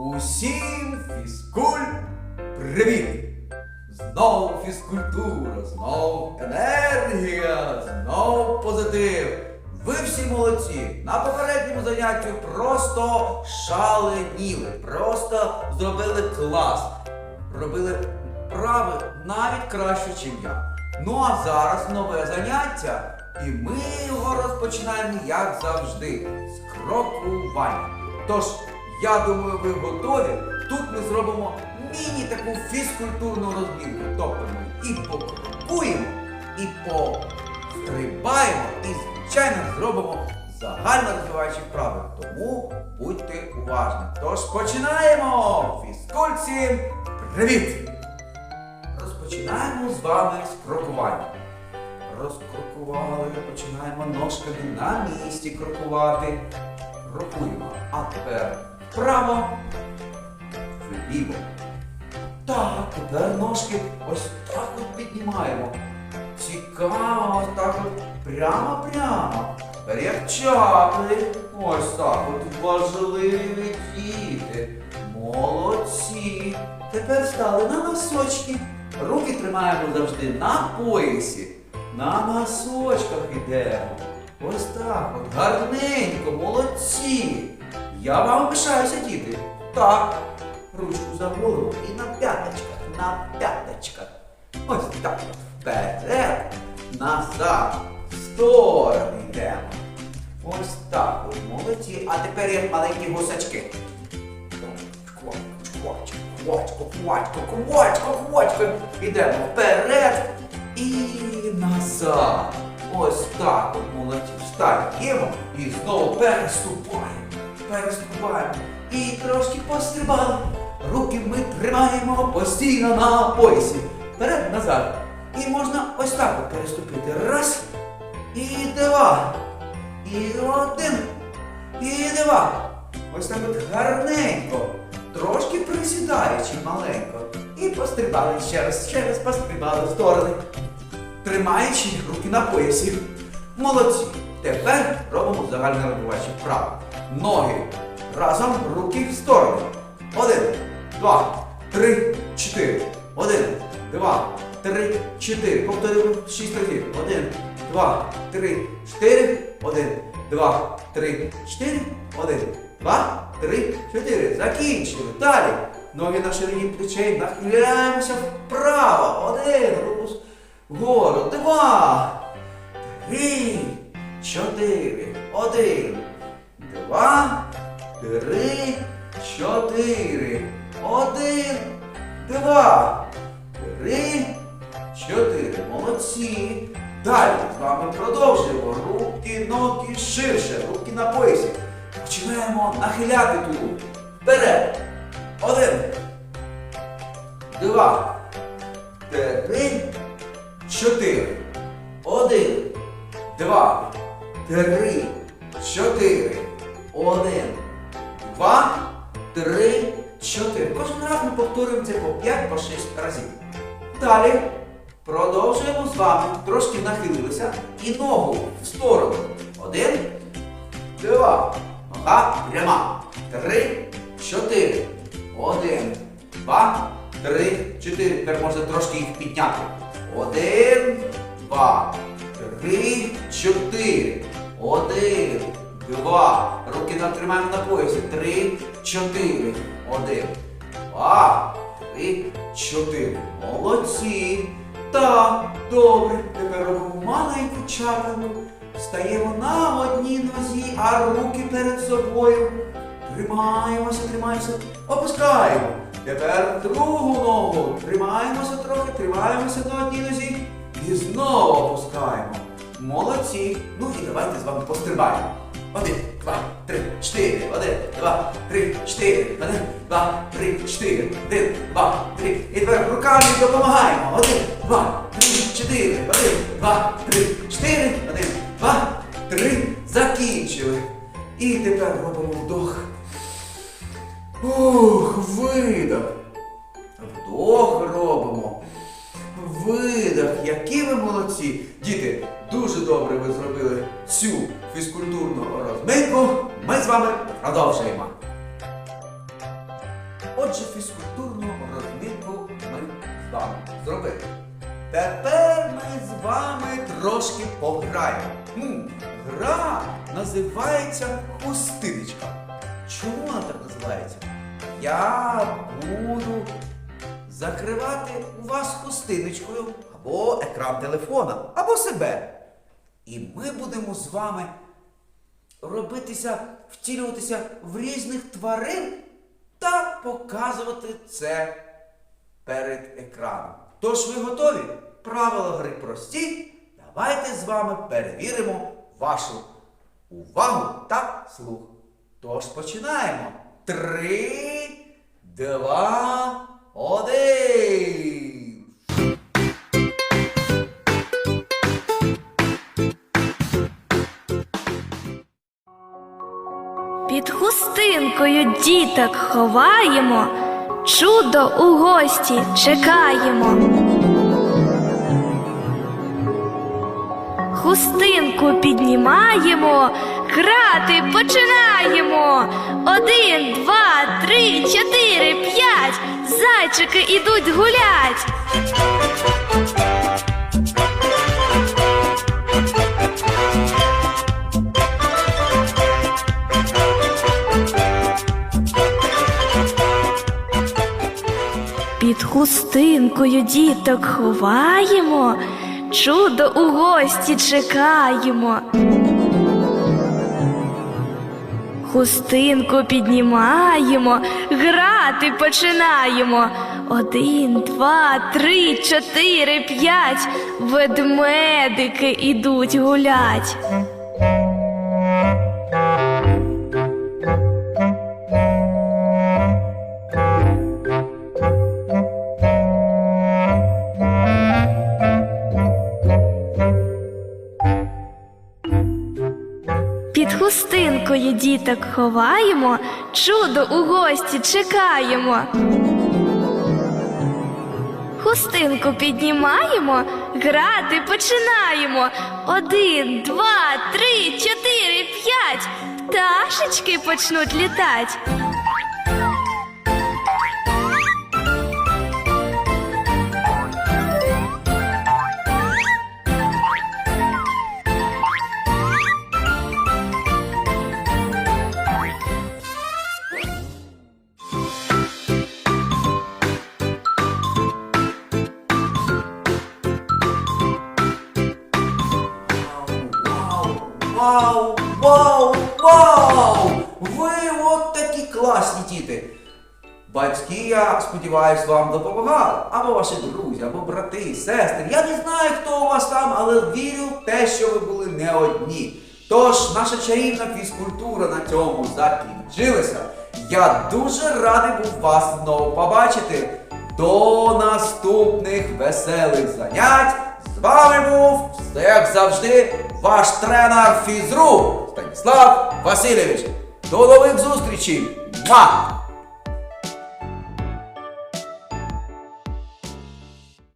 Усім фізкуль привіт! Знову фізкультура, знову енергія, знову позитив. Ви всі молодці. На попередньому занятті просто шаленіли, просто зробили клас. Робили вправи навіть краще, ніж я. Ну а зараз нове заняття. І ми його розпочинаємо, як завжди, з крокування. Тож, я думаю, ви готові. Тут ми зробимо міні таку фізкультурну розмінку. Тобто ми і покрокуємо, і пострибаємо, і, звичайно, зробимо загально розвиваючі вправи. Тому будьте уважні. Тож починаємо! Фізкульці! Привіт! Розпочинаємо з вами з крокування. Розкрокували, починаємо ножками на місці крокувати. Крокуємо. А тепер вправо, вліво. Так, тепер ножки ось так от піднімаємо. Цікаво, ось так от прямо-прямо. Тепер як чапли. Ось так от важливі діти. Молодці. Тепер стали на носочки. Руки тримаємо завжди на поясі. На носочках йдемо. Ось так от. Гарненько, молодці. Я вам пишаюся, діти. Так. Ручку за голову і на п'яточках, на п'яточках. Ось так. Вперед, назад, в сторони йдемо. Ось так. от, Молодці. А тепер як маленькі гусачки. Квачко, квачко, квачко, квачко, квачко. Вперед і назад. Ось так от молодці. Встаємо і знову переступаємо. Переступаємо. І трошки пострибали. Руки ми тримаємо постійно на поясі. Вперед, назад. І можна ось так от переступити. Раз. І два. І один. І два. Ось так от гарненько. Трошки присідаючи маленько. І пострибали ще раз, ще раз пострибали в сторони. Тримаючи руки на поясі. Молодці. Тепер робимо загальне розвиваюче вправо. Ноги разом, руки в сторони. Один, два, три, чотири. Один, два, три, чотири. Повторюємо шість разів. Один, два, три, чотири. Один, два, три, чотири. Один, два, три, чотири. Закінчили. Далі. Ноги на ширині плечей. Нахиляємося вправо. Один. Руку вгору. Два. Три. Чотири. Один. Два. Три. Чотири. Один. Два. Три. Чотири. Молодці. Далі з вами продовжуємо. Руки, ноги ширше. Руки на поясі. Починаємо нахиляти тулуб. Вперед. Один. Два. Три. Чотири. Один. Два. Три. Чотири. Один. Два. Три. Чотири. Кожен раз ми повторюємо це по 5 по 6 разів. Далі продовжуємо з вами. Трошки нахилилися. І ногу в сторону. Один. Два. Нога пряма. Три. Чотири. Один. Два. Три. Чотири. Тепер можна трошки їх підняти. Один. Два. Три. Чотири. Один. Два. Руки натримаємо на поясі. Три. Чотири. Один. Два. Три. Чотири. Молодці. Так, добре. Тепер робимо маленьку чапельку. Стаємо на одній нозі, а руки перед собою. Тримаємося, тримаємося, опускаємо. Тепер другу ногу. Тримаємося трохи, тримаємося на одній нозі. І знову опускаємо. Молодці. Ну і давайте з вами пострибаємо. Один, два, три, чотири. Один, два, три, чотири. Один, два, три, чотири. Один, два, три. І тепер руками допомагаємо. Один, два, три, чотири. Один, два, три, чотири. Один, два, три. Закінчили. І тепер робимо вдох. Ух, видох. Вдох робимо. Видох. Які ви молодці. Діти, добре ви зробили цю фізкультурну розминку. Ми з вами продовжуємо. Отже, фізкультурну розмінку ми з вами зробили. Тепер ми з вами трошки пограємо. Хм, гра називається хустиночка. Чому вона так називається? Я буду закривати у вас хустиночкою або екран телефона, або себе. І ми будемо з вами робитися, втілюватися в різних тварин та показувати це перед екраном. Тож ви готові? Правила гри прості. Давайте з вами перевіримо вашу увагу та слух. Тож починаємо. Три, два, один. Під хустинкою діток ховаємо, чудо у гості чекаємо. Хустинку піднімаємо, грати починаємо. Один, два, три, чотири, п'ять. Зайчики ідуть гулять. Хустинкою діток ховаємо, чудо у гості чекаємо. Хустинку піднімаємо, грати починаємо. Один, два, три, чотири, п'ять. Ведмедики ідуть гулять. Діток ховаємо, чудо у гості чекаємо. Хустинку піднімаємо, грати починаємо. Один, два, три, чотири, п'ять. Пташечки почнуть літать. Класні діти. Батьки, я сподіваюся, вам допомагали. Або ваші друзі, або брати, сестри. Я не знаю, хто у вас там, але вірю в те, що ви були не одні. Тож, наша чарівна фізкультура на цьому закінчилася. Я дуже радий був вас знову побачити. До наступних веселих занять. З вами був, як завжди, ваш тренер фізру Станіслав Васильович. До нових зустрічей! 마!